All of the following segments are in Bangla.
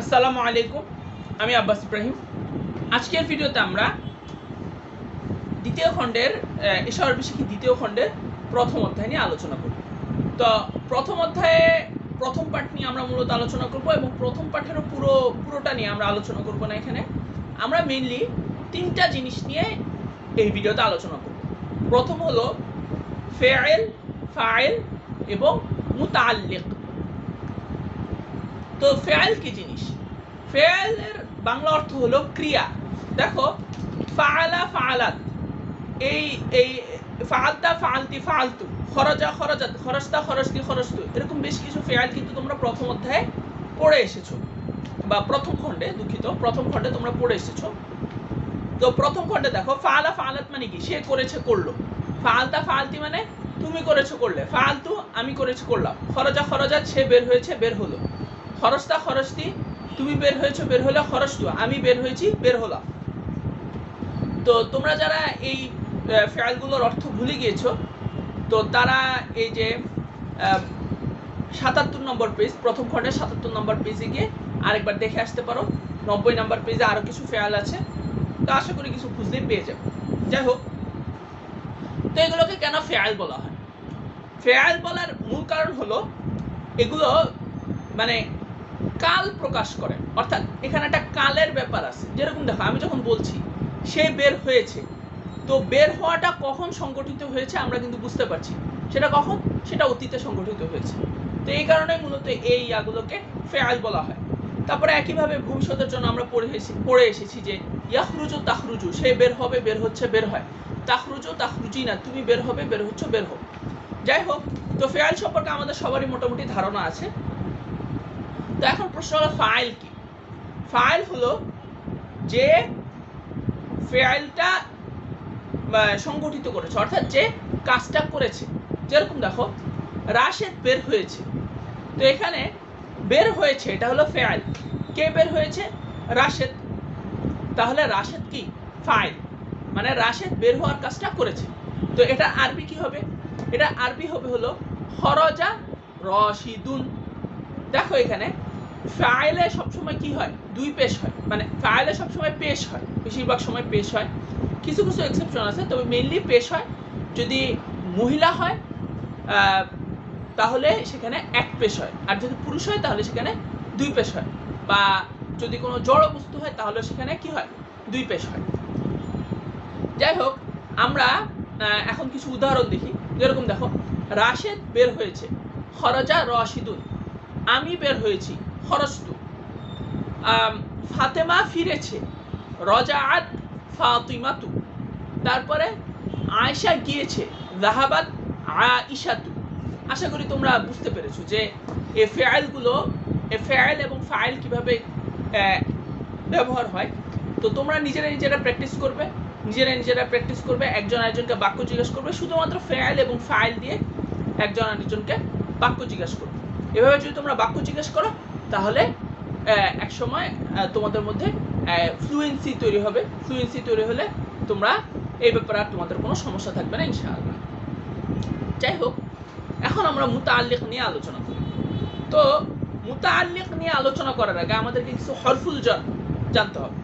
আসসালামু আলাইকুম, আমি আব্বাস ইব্রাহিম। আজকের ভিডিওতে আমরা দ্বিতীয় খণ্ডের এশার বিশিখী দ্বিতীয় খণ্ডের প্রথম অধ্যায় নিয়ে আলোচনা করব। তো প্রথম অধ্যায়ে প্রথম পাঠ নিয়ে আমরা মূলত আলোচনা করব এবং প্রথম পাঠেরও পুরো, পুরোটা নিয়ে আমরা আলোচনা করব না এখানে। আমরা মেইনলি তিনটা জিনিস নিয়ে এই ভিডিওতে আলোচনা করব। প্রথম হলো ফেয়েল ফায়েল এবং মুতাল্লিক তো ফেয়াল কি জিনিস? ফেয়ালের বাংলা অর্থ হলো ক্রিয়া। দেখো ফাআলা ফাআলাত এই এই ফাআলতা ফাআলতি ফাআলতু খরজা খরজাত খরজতা খরজতি খরজতু এরকম বেশ কিছু ফেয়াল কিন্তু তোমরা প্রথম অধ্যায়ে পড়ে এসেছ। বা প্রথম খণ্ডে, দুঃখিত, প্রথম খণ্ডে তোমরা পড়ে এসেছ। তো প্রথম খণ্ডে দেখো ফাআলা ফাআলাত মানে কি? সে করেছে, করল। ফালতা ফালতি মানে তুমি করেছ, করলে। ফালতু আমি করেছি, করলাম। খরজা খরজাত সে বের হয়েছে, বের হলো। খরচটা খরচটি, তুমি বের হয়েছো, বের হলে খরচ খরচটু, আমি বের হয়েছি, বের হলাম। তো তোমরা যারা এই ফেয়ালগুলোর অর্থ ভুলে গিয়েছো, তো তারা এই যে সাতাত্তর নম্বর পেজ, প্রথম খণ্ডের সাতাত্তর নম্বর পেজে গিয়ে আরেকবার দেখে আসতে পারো। নব্বই নম্বর পেজে আরও কিছু ফেয়াল আছে। তো আশা করি কিছু খুঁজলেই পেয়ে যাবে। যাই হোক, তো এগুলোকে কেন ফেয়াল বলা হয়? ফেয়াল বলার মূল কারণ হলো, এগুলো মানে কাল প্রকাশ করে অর্থাৎ এখানে একটা কালের ব্যাপার আছে। যেরকম দেখো, আমি যখন বলছি, সে বের হয়েছে। তো বের হওয়াটা কখন সংগঠিত হয়েছে আমরা কিন্তু বুঝতে পারছি সেটা কখন? সেটা অতীতে সংগঠিত হয়েছে। তো এই কারণে মূলত এই ইয়াগুলোকে ফেয়াল বলা হয়। তারপরে একইভাবে ভবিষ্যতের জন্য আমরা পড়ে পড়ে এসেছি যে ইয়াহরুজু তাহরুজু সে বের হবে, বের হচ্ছে, বের হয়। তাহরুজু তাহরুজি না তুমি বের হবে, বের হচ্ছে, বের হোক যাই হোক, তো ফেয়াল সম্পর্কে আমাদের সবারই মোটামুটি ধারণা আছে। তো এখন প্রশ্ন হলো ফাইল কি? ফাইল হলো যে ফাইলটা সংগঠিত করেছে, অর্থাৎ যে কাজটা করেছে। যেরকম দেখো, রাশেদ বের হয়েছে। তো এখানে বের হয়েছে, এটা হলো ফেয়াল কে বের হয়েছে? রাশেদ। তাহলে রাশেদ কি? ফাইল মানে রাশেদ বের হওয়ার কাজটা করেছে। তো এটা আরবি কি হবে? এটা আরবি হবে হলো খরজা রশিদুন। দেখো এখানে ফাইলে সবসময় কি হয়? দুই পেশ হয়। মানে ফাইলে সবসময় পেশ হয়। বেশিরভাগ সময় পেশ হয়। কিছু কিছু এক্সেপশন আছে, তবে মেইনলি পেশ হয়। যদি মহিলা হয় তাহলে সেখানে এক পেশ হয়। আর যদি পুরুষ হয়, তাহলে সেখানে দুই পেশ হয়। বা যদি কোনো জড় বস্তু হয়, তাহলে সেখানে কি হয়? দুই পেশ হয়। যাই হোক, আমরা এখন কিছু উদাহরণ দেখি। যেরকম দেখো, রাশেদ বের হয়েছে। খরজা রশিদুন। আমি বের হয়েছি। খরস্তু। ফাতেমা ফিরেছে। রজা রজাআত ফাতিমাতু। তারপরে আয়েশা গিয়েছে। জাহাবাত আইশাতু আশা করি তোমরা বুঝতে পেরেছ যে এ ফেয়ালগুলো এ ফেয়াল এবং ফাইল কীভাবে ব্যবহার হয়। তো তোমরা নিজেরা নিজেরা প্র্যাকটিস করবে, নিজেরা নিজেরা প্র্যাকটিস করবে, একজন আরেকজনকে বাক্য জিজ্ঞেস করবে, শুধুমাত্র ফেয়াল এবং ফাইল দিয়ে একজন আরেকজনকে বাক্য জিজ্ঞেস করবে। এভাবে যদি তোমরা বাক্য জিজ্ঞেস করো তাহলে এক সময় তোমাদের মধ্যে ফ্লুয়েন্সি তৈরি হবে। ফ্লুয়েন্সি তৈরি হলে তোমরা এই ব্যাপারে আর তোমাদের কোনো সমস্যা থাকবে না, ইনশাআল্লাহ। যাই হোক, এখন আমরা মুতাআল্লিক নিয়ে আলোচনা করি। তো, মুতাআল্লিক নিয়ে আলোচনা করার আগে আমাদেরকে কিছু হরফুল জ্বর জানতে হবে।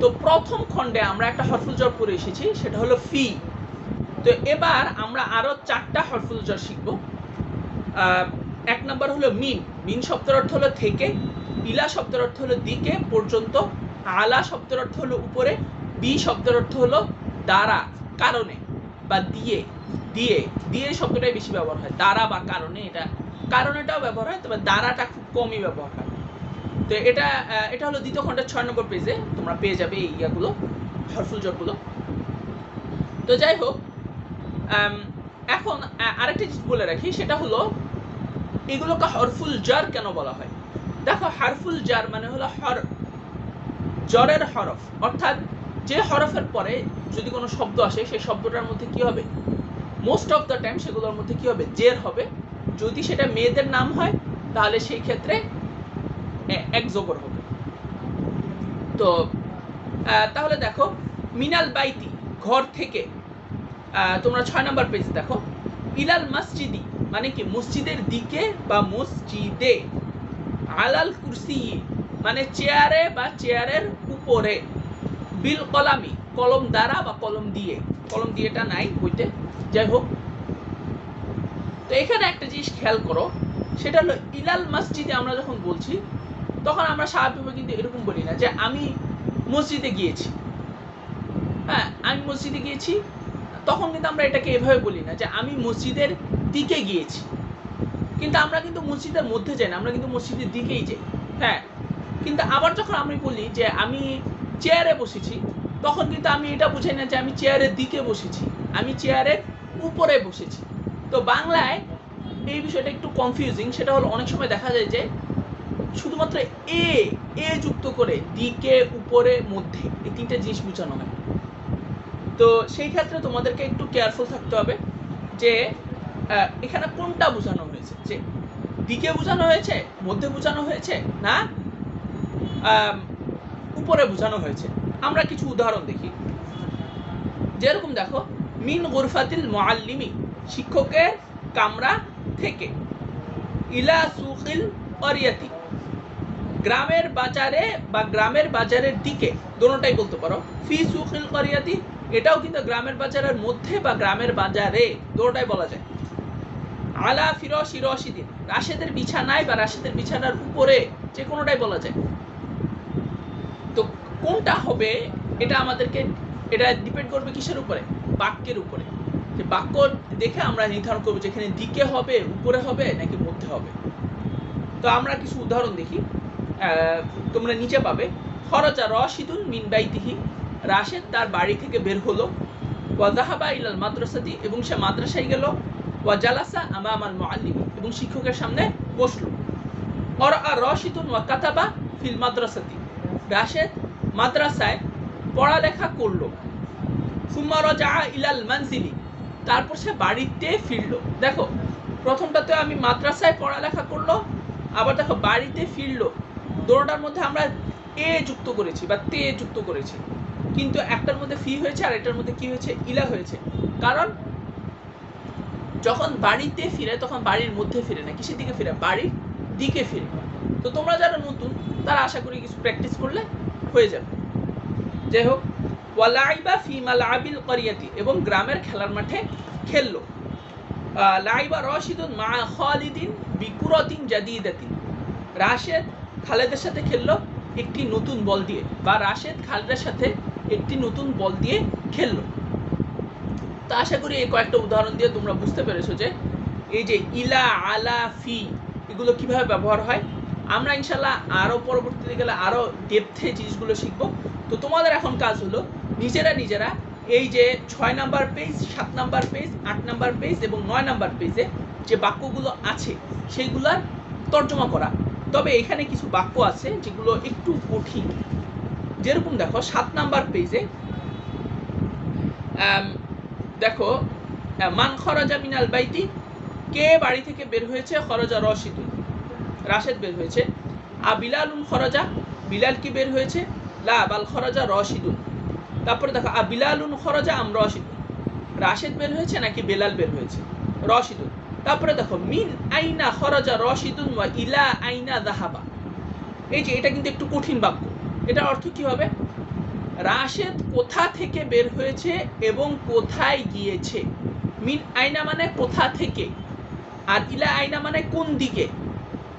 তো প্রথম খণ্ডে আমরা একটা হরফুল জ্বর পড়ে এসেছি, সেটা হলো ফি। তো এবার আমরা আরও চারটা হরফুল জ্বর শিখব। এক নম্বর হলো মিন। মিন শব্দের অর্থ হলো থেকে, ইলা শব্দের অর্থ হলো দিকে, পর্যন্ত, আলা শব্দের অর্থ হলো উপরে, বি শব্দের অর্থ হলো দ্বারা, কারণে, বা দিয়ে দিয়ে দিয়ে শব্দটাই বেশি ব্যবহার হয়। দ্বারা বা কারণে এটা, কারণেটাও ব্যবহার হয়, তবে দ্বারাটা খুব কমই ব্যবহার হয়। তো এটা এটা হলো দ্বিতীয় খণ্ডের ছয় নম্বর পেজে তোমরা পেয়ে যাবে এই ইয়াগুলো হরফুল জটগুলো। তো যাই হোক এখন আরেকটা জিনিস বলে রাখি, সেটা হলো এগুলোকে হরফুল জার কেন বলা হয়? দেখো, হারফুল জার মানে হলো হর, জরের হরফ। অর্থাৎ যে হরফের পরে যদি কোনো শব্দ আসে, সেই শব্দটার মধ্যে কি হবে? মোস্ট অফ দ্য টাইম সেগুলোর মধ্যে কি হবে? জের হবে। যদি সেটা মেয়েদের নাম হয়, তাহলে সেই ক্ষেত্রে এ- এক জবর হবে। তো তাহলে দেখো, মিনাল বাইতি, ঘর থেকে তোমরা ছয় নম্বর পেজ দেখো, ইলাল মসজিদি মানে কি, মসজিদের দিকে বা মসজিদে, আলাল কুরসি মানে চেয়ারে বা চেয়ারের উপরে, বিল কলামি, কলম দ্বারা বা কলম দিয়ে, কলম দিয়েটা নাই বইতে, যাই হোক। তো এখানে একটা জিনিস খেয়াল করো, সেটা হলো ইলাল মসজিদে আমরা যখন বলছি, তখন আমরা স্বাভাবিকভাবে কিন্তু এরকম বলি না যে আমি মসজিদে গিয়েছি। হ্যাঁ আমি মসজিদে গিয়েছি, তখন কিন্তু আমরা এটাকে এভাবে বলি না যে আমি মসজিদের দিকে গিয়েছি। কিন্তু আমরা কিন্তু মসজিদের মধ্যে যাই না, আমরা কিন্তু মসজিদের দিকেই যাই। হ্যাঁ কিন্তু আবার যখন আমি বলি যে আমি চেয়ারে বসেছি, তখন কিন্তু আমি এটা বুঝাই না যে আমি চেয়ারের দিকে বসেছি, আমি চেয়ারের উপরে বসেছি। তো বাংলায় এই বিষয়টা একটু কনফিউজিং সেটা হলো অনেক সময় দেখা যায় যে শুধুমাত্র এ এ যুক্ত করে দিকে, উপরে, মধ্যে এই তিনটে জিনিস বোঝানো হয়। তো সেই ক্ষেত্রে তোমাদেরকে একটু কেয়ারফুল থাকতে হবে যে এখানে কোনটা বোঝানো হয়েছে? যে দিকে বোঝানো হয়েছে, মধ্যে বোঝানো হয়েছে, না? উপরে বোঝানো হয়েছে। আমরা কিছু উদাহরণ দেখি। যেরকম দেখো, মিন গুরফাতিল মুআল্লিমি, শিক্ষকের কামরা থেকে ইলা সুকিল অরিয়াতি। গ্রামের বাজারে বা গ্রামের বাজারের দিকে, দোনোটাই বলতে পারো, ফি সুকিল করিয়াতি এটাও কিন্তু গ্রামের বাজারের মধ্যে বা গ্রামের বাজারে, দোনোটাই বলা যায়। আলা ফিরসি রশিদিন, রাশেদের বিছানায় বা রাশেদের বিছানার উপরে, যে কোনোটাই বলা যায়। তো কোনটা হবে, এটা আমাদেরকে, এটা ডিপেন্ড করবে কিসের উপরে? বাক্যের উপরে। যে বাক্য দেখে আমরা নির্ধারণ করব যেখানে দিকে হবে, উপরে হবে, নাকি মধ্যে হবে। তো আমরা কিছু উদাহরণ দেখি। তোমরা নিচে পাবে। খরচা রশিদুন মিন বাইতিহি, রাশেদ তার বাড়ি থেকে বের হলো। ওয়াজাহাবা ইলাল মাদ্রাসাতি, এবং সে মাদ্রাসায় গেল। ওয়া জালাসা আমা আমার মুআল্লিম, এবং শিক্ষকের সামনে বসল। আর আর রশিদুন ওয়া কাতাবা ফিল মাদ্রাসাতি, রাশেদ মাদ্রাসায় পড়ালেখা করল। সুম্মা রাজা ইলাল মানজিলি, তারপর সে বাড়িতে ফিরলো। দেখো প্রথমটাতে আমি মাদ্রাসায় পড়ালেখা করল, আবার দেখো বাড়িতে ফিরলো। দোনোটার মধ্যে আমরা এ যুক্ত করেছি বা তে যুক্ত করেছি। কিন্তু একটার মধ্যে ফি হয়েছে আর একটার মধ্যে কি হয়েছে? ইলা হয়েছে। কারণ যখন বাড়িতে ফিরে, তখন বাড়ির মধ্যে ফিরে না, কিসের দিকে ফিরে? বাড়ির দিকে ফিরে। তো তোমরা যারা নতুন, তারা আশা করি কিছু প্র্যাকটিস করলে হয়ে যাবে। যাই হোক, ওয়ালাইবা ফি মালাবিল করিয়াতি, এবং গ্রামের খেলার মাঠে খেললো। লাইবা রশিদুন মা খালিদিন বিকুরতিন জাদিদাতিন। রাশেদ খালেদের সাথে খেললো একটি নতুন বল দিয়ে, বা রাশেদ খালেদের সাথে একটি নতুন বল দিয়ে খেললো। তো আশা করি এই কয়েকটা উদাহরণ দিয়ে তোমরা বুঝতে পেরেছ যে এই যে ইলা, আলা, ফি, এগুলো কীভাবে ব্যবহার হয়? আমরা ইনশাল্লাহ আরও পরবর্তীতে গেলে আরও ডেপথে জিনিসগুলো শিখব। তো তোমাদের এখন কাজ হলো নিজেরা নিজেরা এই যে ছয় নাম্বার পেজ সাত নাম্বার পেজ আট নাম্বার পেজ এবং নয় নাম্বার পেজে যে বাক্যগুলো আছে, সেইগুলার তর্জমা করা। তবে এখানে কিছু বাক্য আছে যেগুলো একটু কঠিন। যেরকম দেখো, সাত নাম্বার পেজে দেখো মান খরজা মিনাল বাইতি, কে বাড়ি থেকে বের হয়েছে? খরজা রশিদুন রাশেদ বের হয়েছে। আ বিলালুন খরজা, বিলাল কি বের হয়েছে? লা, বাল খরজা রশিদুন তারপরে দেখো, আ বিলালুন খরজা আম রশিদুন রাশেদ বের হয়েছে নাকি বেলাল বের হয়েছে? রশিদুন তারপরে দেখো, মিন আইনা খরজা রশিদুন ওয়া ইলা আইনা দাহাবা। এই যে, এটা কিন্তু একটু কঠিন বাক্য। এটার অর্থ কি হবে? রাশেদ কোথা থেকে বের হয়েছে এবং কোথায় গিয়েছে? মিন আইনা মানে কোথা থেকে? আর ইলা আইনা মানে কোন দিকে?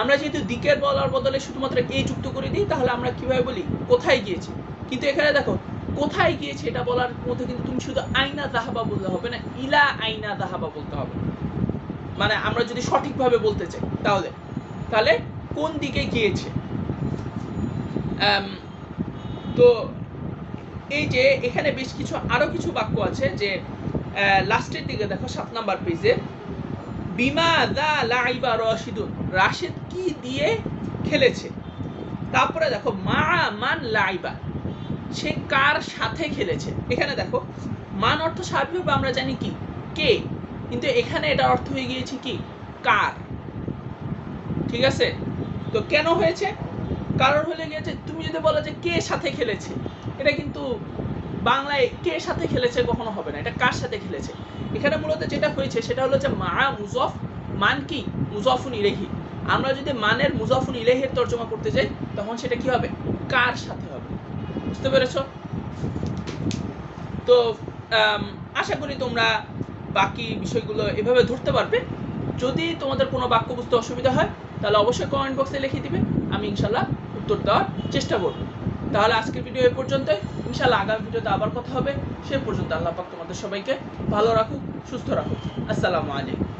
আমরা যেহেতু দিকের বলার বদলে শুধুমাত্র এ যুক্ত করে দিই, তাহলে আমরা কীভাবে বলি? কোথায় গিয়েছে? কিন্তু এখানে দেখো, কোথায় গিয়েছে এটা বলার মধ্যে কিন্তু তুমি শুধু আইনা দাহাবা বললে হবে না, ইলা আইনা দাহাবা বলতে হবে। মানে আমরা যদি সঠিকভাবে বলতে চাই, তাহলে। তাহলে কোন দিকে গিয়েছে? তো এই যে এখানে বেশ কিছু, আরও কিছু বাক্য আছে যে লাস্টের দিকে দেখো সাত নাম্বার পেজে বিমা দা লাইবা রশিদুন রাশেদ কি দিয়ে খেলেছে? তারপরে দেখো, মা মান লাইবা সে কার সাথে খেলেছে? এখানে দেখো, মান অর্থ স্বাভাবিকভাবে আমরা জানি কি? কে? কিন্তু এখানে এটা অর্থ হয়ে গিয়েছে কি? কার? ঠিক আছে? তো কেন হয়েছে? কারণ হলে গিয়েছে, তুমি যদি বলো যে কে সাথে খেলেছে? এটা কিন্তু বাংলায় কে সাথে খেলেছে কখনো হবে না, এটা কার সাথে খেলেছে? এখানে মূলত যেটা হয়েছে সেটা হলো যে মা মুজফ, মান কি? মুজফুন ইরেহি আমরা যদি মানের মুজফুন ইলাইহের তর্জমা করতে যাই, তখন সেটা কি হবে? কার সাথে হবে? বুঝতে পেরেছ? তো আশা করি তোমরা বাকি বিষয়গুলো এভাবে ধরতে পারবে। যদি তোমাদের কোনো বাক্য বুঝতে অসুবিধা হয়, তাহলে অবশ্যই কমেন্ট বক্সে লিখে দিবে। আমি ইনশাল্লাহ উত্তর দেওয়ার চেষ্টা করব। তাহলে আজকের ভিডিও এ পর্যন্ত। ইনশাল্লাহ আগামী ভিডিওতে আবার কথা হবে। সে পর্যন্ত আল্লাহ পাক তোমাদের সবাইকে ভালো রাখুক, সুস্থ রাখুক। আসসালামু আলাইকুম।